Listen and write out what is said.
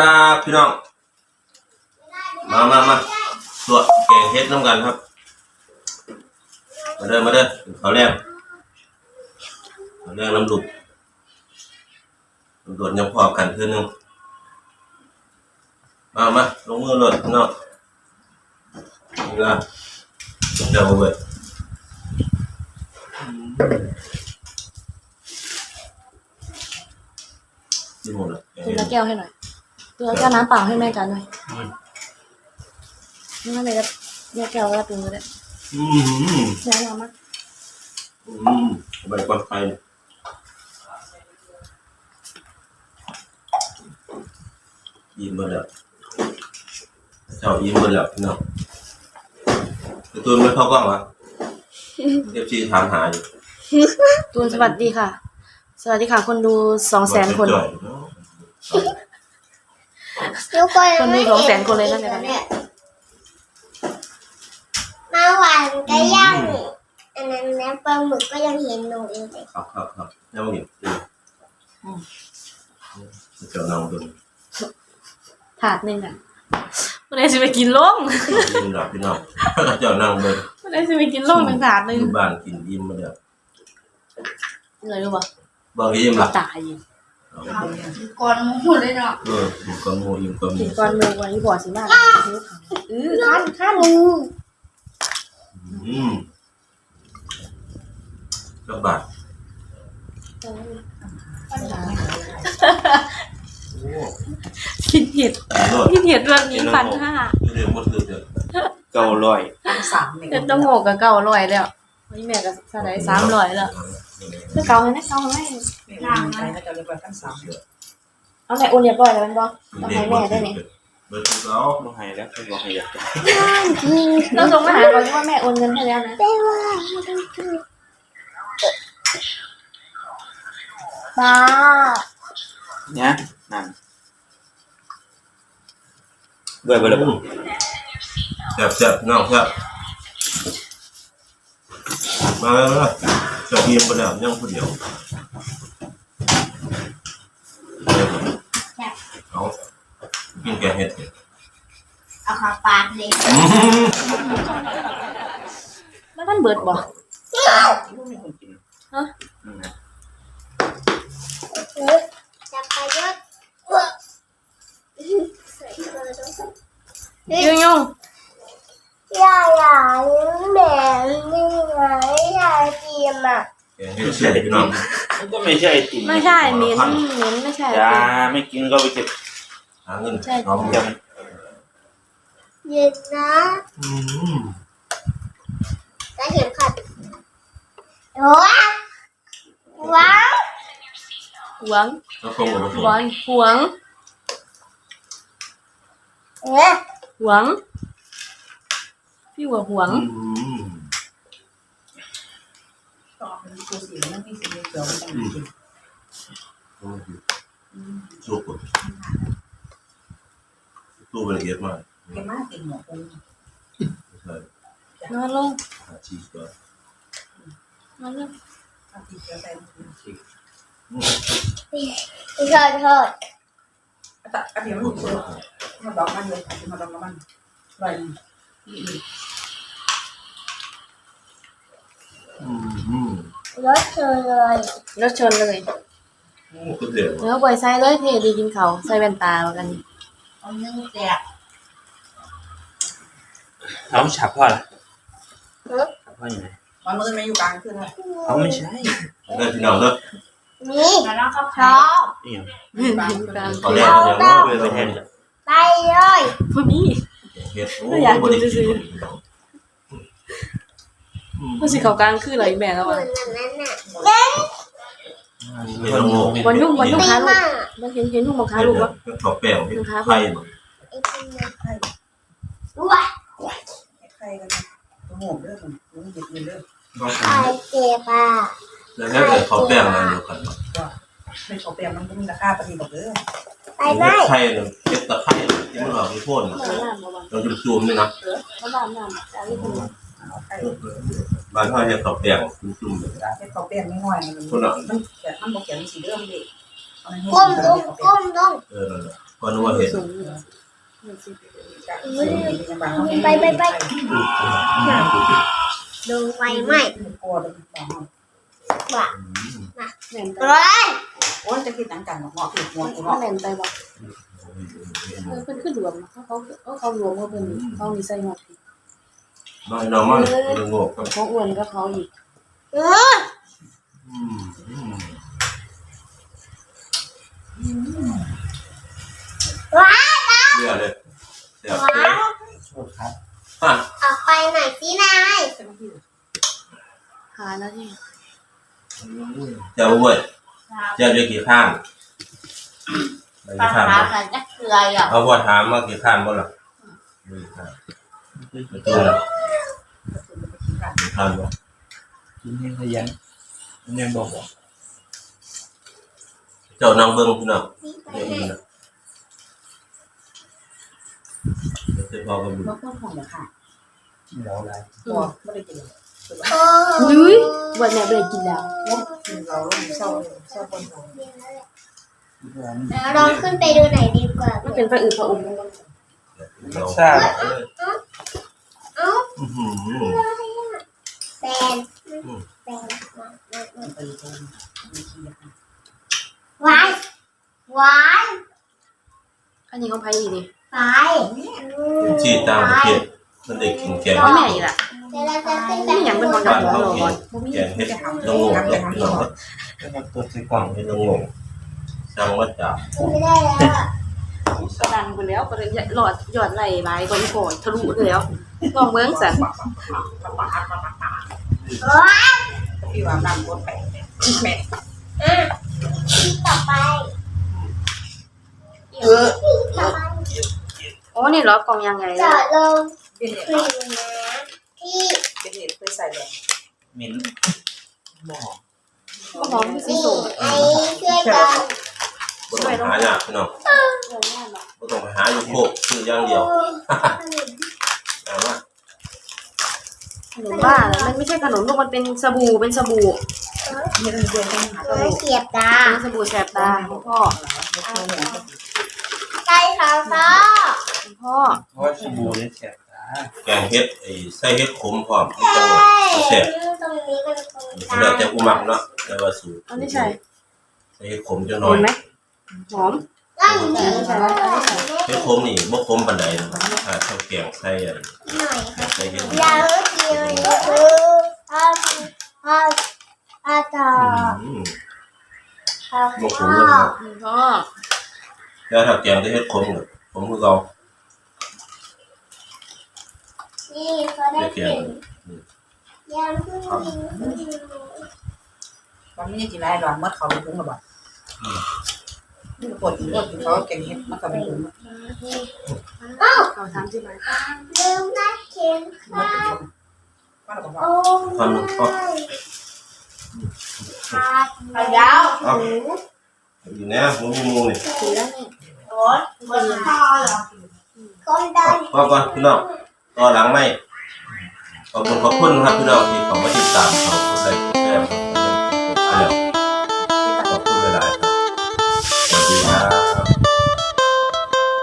ครับพี่น้อง มามามาตัวแกงเฮ็ดน้ำกันครับ มาเด้อมาเด้อเขาวแรกเขาวแรกน้ำดุกน้ำดวดยังพอกันเพื่อนึงมามาลงมือเลยพี่น้องนี่ละเดี๋ยวเว้ยนี่หมดเลยแกงตัวเฮ็ดละแก้วให้หน่อย ตัวละแก้วน้ำเปล่าให้แม่กันหน่อยอืมนี่แม่จะแยกแก้วแล้วปรุงก็ได้อืมใช่แล้วมั้งอืมเอาไปก่อนไปยิ้มหมดแล้วเจ้ายิ้มหมดแล้วพี่น้องการ์ตูนไม่เข้ากล้องวะเอฟซีถามหาอยู่ตัวสวัสดีค่ะ สวัสดีค่ะ คนดูสองแสนคนจ่อ ยทุกคนคนดูสองแสนคนเลยนะเนี่ยมาหวานก็ย่างอันนั้นนะปลาหมึกก็ยังเห็นหนูอยู่เลยครับครับครับยังไม่เห็นเจ้านองดุนถาดหนึ่งอะวันนี้จะไปกินล่งยิ้มหลับพี่น้องเจ้านองดุนวันนี้จะไปกินล่งหนึ่งถาดหนึ่งอยู่บ้านกินยิ้มมาเดียวเลยรู้ป่ะบางทียิ้มหลับตายอยู่ ก่อนพูดเลยเนาะเออยิ้มก็โมยิ้มก็มีกินก้อนเมือวันนี้บ่อสิมากเออขั้นขั้นอืมอืมกระบาดโอ้กินเห็ดโหกินเห็ดแบบนี้พันห้าเรียกหมดเลยเด้อเก้าร้อยพันสามหนึ่งเห็ดต้องโหกกับเก่าอร่อยแล้วนี่แม่ก็สะได้สามร้อยแล้ว ก็เก่าให้นะเก่าให้ล่างใจก็จะเรียกว่าพันสามเอาไหนโอนเรียบร้อยแล้วมันบอกเอาให้แม่ได้ไหมเบอร์เขาบ่ให้แล้วคือบ่ให้อยากเราส่งมาหาเขาว่าแม่โอนเงินให้แล้วนะแต่ว่าป้าเนี่ยนั่นด้วยบ่ล่ะบ่แซ่บแซ่บน้องแซ่บมาแล้วมา จะยิ้มไปแล้วยังคนเดียวเอากินแกงเห็ดเนี่ยเอาขาปากเลยแล้วมันเบิดบ่บ่มีคนกินฮะนั่นนะจะไปยศใส่กระดูกยุ่งยุ่ง ย่าอย่าแบบนี้ไงย่าจีมอะแกงเห็ดเสียพี่น้องมันก็ไม่ใช่ไอติมไม่ใช่เหม็นเหม็นไม่ใช่อย่าไม่กินก็ไปเก็บหาเงินน้องเดี๋ยวมันเย็นนะอืมแล้วเข็มขัดว้าวว้าวหวงแล้วคงกับผสหวงหวงเอ๊ะหวง พี่ว่าหวงอืมต่อเป็นตัวสีนั่นที่สีเขียวมันต้องกินสุกตู้เป็นละเอียดมากแค่มากกินหมูปูใช่นอนลงหาชีสก่อนนอนลงถ้าสีเขียวใส่โทษโทษแต่กระเทียมมันเขียวมาดองมันเลยมาดองมันอร่อย อืมอืม รถเธอเลยรถชนเลยโอ้ก็เดือดเนื้อปล่อยไส้เลยเทดีกินเขาใส่แว่นตาแล้วกันเอาเนื้อแตกเอาฉับพ่อล่ะฉับพ่อยังไงมันมือไม่อยู่กลางขึ้นเลยเอาไม่ใช่ได้พี่น้องเนาะนี่แล้วครับชอบอีหยังเขาเรียกเขาเรียกว่าเป็นไม่อะไรใช่เห็ดไปเลยพอมีโอ้บริสุทธิ์ พอสิเขากลางคืออะไรแม่แล้วเหมือะอนนั้นน่ะเห็ดละโงวันยุ่งวันยุ่งดีค้าลูกมากมันเห็นเห็นลูกบังค้าลูกวะก็ถอดแป้งเห็ดไข่ไอ้ที่มันว้าใครกันหมูเด้อมันหยิบเงินเด้อไข่เจ็บอะแล้วถ้าเกิดเขาแป้งอะไรเดียวกันไม่เขาเปรียบมันก็มีราคาปฏิบัติเด้อไปไหมไข่เนี่ยเห็ดตะไคร้ที่มันออกที่โพ่นน้ำน้ำระวังเราจะซูมนี่นะน้ำน้ำน้ำแต่นี่คือ บ้านเขาเฮ็ดข้าวเปียกจุ่มๆเลยเฮ็ดข้าวเปียกไม่ง่อยมันมันแบบมันบ่เขียนสีเดิมดิก้มลงก้มลงเออนั่นแหละก็นึกว่าเฮ็ดไปไปไปลงไฟไหม้กลัวเลยบอกแน่นไปเฮ้ยโอ้ยจะคิดหนังกันเงาะผิดหัวกูมันเงาะแน่นไปบ่เออเพิ่นขึ้นรวมเขาเขาเขารวมว่าเพิ่นเขามีไส้หมด น้อยน้องมันเรื่องโง่ครับเขาอ้วนก็เขาอีกเอออืมอืมว้าเรื่องเลยเดี๋ยวว้าวอะออกไปหน่อยสินายหาแล้วที่เจ้าเว้ยเจ้าจะกี่ข้างไปปลากี่ข้างคาบ่ร์ฟจะเกลืออะเอาพอถามว่ากี่ข้างบ่ล่ะ ไม่กี่ข้างไม่ตัวละกี่ข้างบ่กินยังขยันมันยังบอกว่าเจ้านางเบิ่งพี่น้องเดี๋ยวนี้นะเดี๋ยวจะพอกันดูมันก็ของแบบค่ะเราอะไรตัวไม่ได้กินโอ้อุ้ยวันแม่บ่ได้กินแล้วกินเราแล้วเศร้าเศร้าคนเราลองขึ้นไปดูหน่อยดีกว่ามันเป็นพระอืดพระอมเราทราบเอ้าอื้อหือแฟนแฟนไปตรงมีขี้ค่ะวายวายอันนี้ของไผอีกนี่วายที่ต่างประเทศมันได้กินแกงของแม่อีกล่ะเดี๋ยวเราจะขึ้นไปนี่หยังเป็นของดอกหัวโลก่อนแกงเฮ็ดต้องงงกับพี่น้องก็มาตรวจใส่กล่องเฮ็ดต้องงงสั่งว่าจับขึ้นไม่ได้แล้ว อะดันไปแล้วก็เลยหลอดหยอดไหลหลายกว่าอีกก่อนทะลุเลยแล้วลองเบิ่งซะว้ายพี่ว่านั่งรถแปะแม่อะที่ต่อไปเออที่ต่อไปอ๋อนี่เหรอกล่องยังไงจอดลงเป็นเด็กครีมน้ำที่เป็นเด็กเคยใส่แบบเหม็นบอกก็หอมคือสีนี่ส้มไอ้ช่วยกัน บ่ต้องหายากพี่น้องบ่ต้องไปหาอยู่โคกซื้ออย่างเดียวแต่ว่าขนมบ้าแล้วมันไม่ใช่ขนมลูกมันเป็นสบู่เป็นสบู่เรื่องเดือนต้องหาเออเสียบตาเป็นสบู่แสบตาของพ่อใช่ค่ะพ่อของพ่อเพราะว่าสบู่เนี่ยแสบตาแกงเฮ็ดไอ้ใส่เฮ็ดขมพร้อมมันจังหวะใช่แซ่บตรงนี้มันคงตาแล้วแต่กูมักเนาะแต่ว่าสูตรอันนี้ใช่ใส่เฮ็ดขมจังหหน่ออยมไหมหอมก็อยู่นี่ใช่ไหม อันนี้ใช่เฮ็ดขมนี่บ่ขมปานใดนะถ้าข้าวแกงใส่อันหน่อยค่ะใส่เฮ็ดอยากกินก็คือพ่อพ่อพ่อต่ออืมพ่อบ่ขพ่มเลยอครับพ่อแล้วถ้าแกงที่เฮ็ดขมก็ขมคือเก่านี่เขาได้กินยังเพิ่งกินตอนนี้กินอะไรหรอเมื่อเขาไปถุงระบาดนี่ปวดปวดเขาแกงเห็ดมันก็ไปถุงเอาทำที่ไหนลืมนัดเข็มขัดโอ้ฟันมันก็ขาดยาวเอาอยู่แน่หมูหมูนี่โอ้ยมันคอเหรอคนดันพอก่อนพี่น้องต่อหลังไม่ขอบคุณขอบคุณครับพี่น้องที่ข้ามาติดตามเขาคนใดคนแกครับ